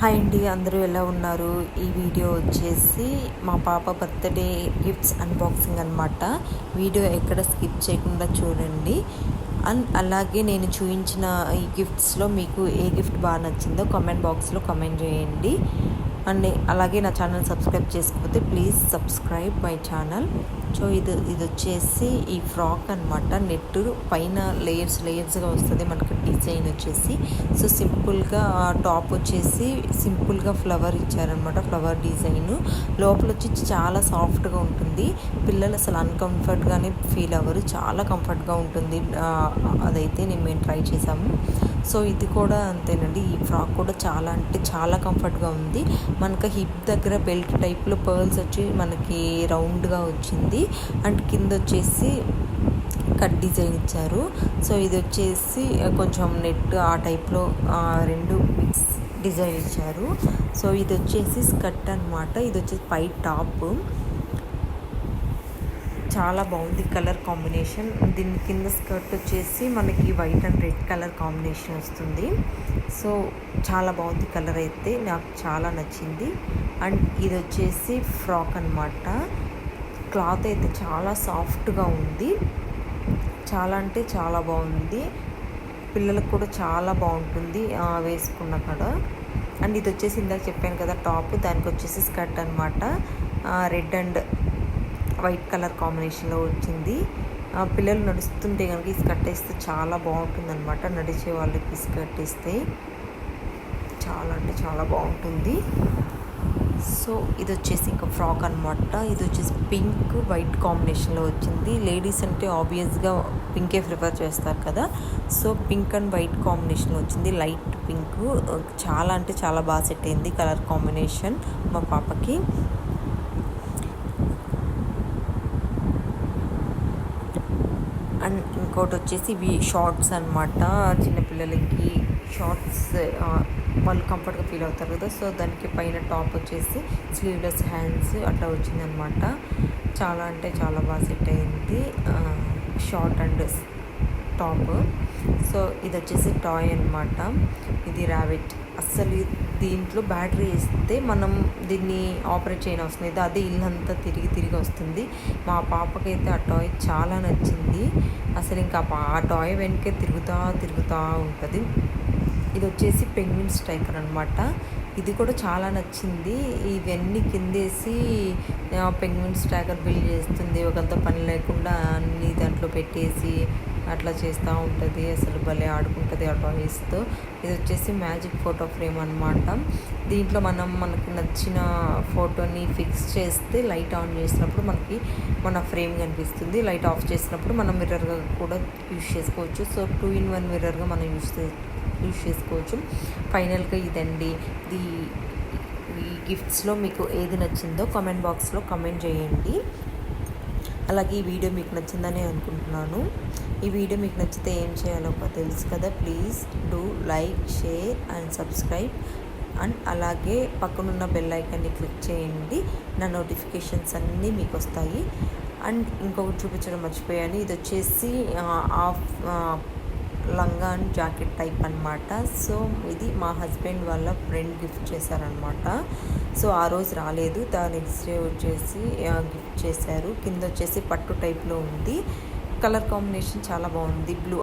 Hi అండి అందరూ ఎలా ఉన్నారు? ఈ వీడియో వచ్చేసి మా పాప బర్త్డే గిఫ్ట్స్ అన్బాక్సింగ్ అనమాట వీడియో ఎక్కడ స్కిప్ చేయకుండా చూడండి. అండ్ అలాగే నేను చూపించిన ఈ గిఫ్ట్స్లో మీకు ఏ గిఫ్ట్ బాగా నచ్చిందో కామెంట్ బాక్స్లో కామెంట్ చేయండి. అండ్ అలాగే నా ఛానల్ సబ్స్క్రైబ్ చేసుకోకపోతే please subscribe my channel. So ఇది ఇది వచ్చేసి ఈ ఫ్రాక్ అనమాట నెట్ పైన లేయర్స్ లేయర్స్గా వస్తుంది. మనకి డిజైన్ వచ్చేసి. సో సింపుల్గా టాప్ వచ్చేసి సింపుల్గా ఫ్లవర్ ఇచ్చారనమాట ఫ్లవర్ డిజైన్. లోపల వచ్చి చాలా సాఫ్ట్గా ఉంటుంది. పిల్లలు అసలు అన్కంఫర్ట్గానే ఫీల్ అవ్వరు. చాలా కంఫర్ట్గా ఉంటుంది. అదైతే నేను మేము ట్రై చేసాము. సో ఇది కూడా అంతేనండి. ఈ ఫ్రాక్ కూడా చాలా అంటే చాలా కంఫర్ట్గా ఉంది. మనకు హిప్ దగ్గర బెల్ట్ టైప్లో పర్ల్స్ వచ్చి మనకి రౌండ్గా వచ్చింది. అండ్ కింద వచ్చేసి కట్ డిజైన్ ఇచ్చారు. సో ఇది వచ్చేసి కొంచెం నెట్ ఆ టైప్లో రెండు మిక్స్ డిజైన్ ఇచ్చారు. సో ఇది వచ్చేసి స్కర్ట్ అనమాట ఇది వచ్చేసి పై టాప్. చాలా బాగుంది కలర్ కాంబినేషన్. దీని కింద స్కర్ట్ వచ్చేసి మనకి white and red colour combination వస్తుంది. సో చాలా బాగుంది కలర్ అయితే. నాకు చాలా నచ్చింది. అండ్ ఇది వచ్చేసి ఫ్రాక్ అనమాట క్లాత్ అయితే చాలా సాఫ్ట్గా ఉంది. చాలా అంటే చాలా బాగుంది. పిల్లలకు కూడా చాలా బాగుంటుంది వేసుకున్న కూడా. అండ్ ఇది వచ్చేసి ఇందాక చెప్పాను కదా టాప్. దానికి వచ్చేసి స్కర్ట్ అనమాట రెడ్ అండ్ వైట్ కలర్ కాంబినేషన్లో వచ్చింది. పిల్లలు నడుస్తుంటే కనుక ఈ స్కర్ట్ వేస్తే చాలా బాగుంటుంది అనమాట నడిచే వాళ్ళకి స్కర్ట్ వేస్తే. చాలా అంటే చాలా బాగుంటుంది. సో ఇది వచ్చేసి ఇంకా ఫ్రాక్ అనమాట ఇది వచ్చేసి పింక్ వైట్ కాంబినేషన్లో వచ్చింది. లేడీస్ అంటే ఆబ్వియస్గా పింకే ప్రిఫర్ చేస్తారు కదా. సో పింక్ అండ్ వైట్ కాంబినేషన్లో వచ్చింది. Light pink. చాలా అంటే చాలా బాగా సెట్ అయింది కలర్ కాంబినేషన్ మా పాపకి. అండ్ ఇంకోటి వచ్చేసి ఇవి షార్ట్స్ అనమాట చిన్నపిల్లలకి షార్ట్స్ uh, వాళ్ళు కంఫర్ట్గా ఫీల్ అవుతారు కదా. సో దానికి పైన టాప్ వచ్చేసి స్లీవ్లెస్ హ్యాండ్స్ అట్లా వచ్చిందనమాట చాలా అంటే చాలా బాగా సెట్ అయింది. షార్ట్ అండ్ టాప్ సో ఇది వచ్చేసి టాయ్ అనమాట ఇది ర్యాబిట్ అస్సలు దీంట్లో బ్యాటరీ వేస్తే మనం దీన్ని ఆపరేట్ చేయని అవసరం లేదు. అదే ఇల్లంతా తిరిగి తిరిగి వస్తుంది. మా పాపకైతే ఆ టాయ్ చాలా నచ్చింది. అసలు ఇంకా ఆ టాయ్ వెనకే తిరుగుతూ తిరుగుతూ ఉంటుంది. ఇది వచ్చేసి పెంగ్విన్ స్ట్రైకర్ అనమాట ఇది కూడా చాలా నచ్చింది. ఇవన్నీ కిందేసి పెంగ్విన్ స్ట్రైకర్ బిల్డ్ చేస్తుంది. ఒకంత పని లేకుండా అన్ని దాంట్లో పెట్టేసి అట్లా చేస్తూ ఉంటుంది. అసలు భలే ఆడుకుంటుంది ఆ టాయ్స్తో. ఇది వచ్చేసి మ్యాజిక్ ఫోటో ఫ్రేమ్ అనమాట దీంట్లో మనం మనకు నచ్చిన ఫోటోని ఫిక్స్ చేస్తే లైట్ ఆన్ చేసినప్పుడు మనకి మన ఫ్రేమ్ కనిపిస్తుంది. లైట్ ఆఫ్ చేసినప్పుడు మనం మిర్రర్గా కూడా యూజ్ చేసుకోవచ్చు. సో టూ ఇన్ వన్ మిర్రర్గా మనం యూజ్ యూస్ చేసుకోవచ్చు. ఫైనల్గా ఇదండి. ఇది ఈ గిఫ్ట్స్లో మీకు ఏది నచ్చిందో కామెంట్ బాక్స్లో కామెంట్ చేయండి. అలాగే ఈ వీడియో మీకు నచ్చిందని అనుకుంటున్నాను. ఈ వీడియో మీకు నచ్చితే ఏం చేయాలో తెలుసు కదా? Please do like share and subscribe and అలాగే పక్కనున్న బెల్ ఐకాన్ని క్లిక్ చేయండి. నా నోటిఫికేషన్స్ అన్నీ మీకు వస్తాయి. అండ్ ఇంకొకటి చూపించడం మర్చిపోయాను. ఇది వచ్చేసి half langa and jacket type అనమాట సో ఇది మా హస్బెండ్ వాళ్ళ ఫ్రెండ్ గిఫ్ట్ చేశారనమాట సో ఆ రోజు రాలేదు. దా నెక్స్ట్ డే వచ్చేసి గిఫ్ట్ చేశారు. కింద వచ్చేసి పట్టు టైప్లో ఉంది. కలర్ కాంబినేషన్ చాలా బాగుంది. బ్లూ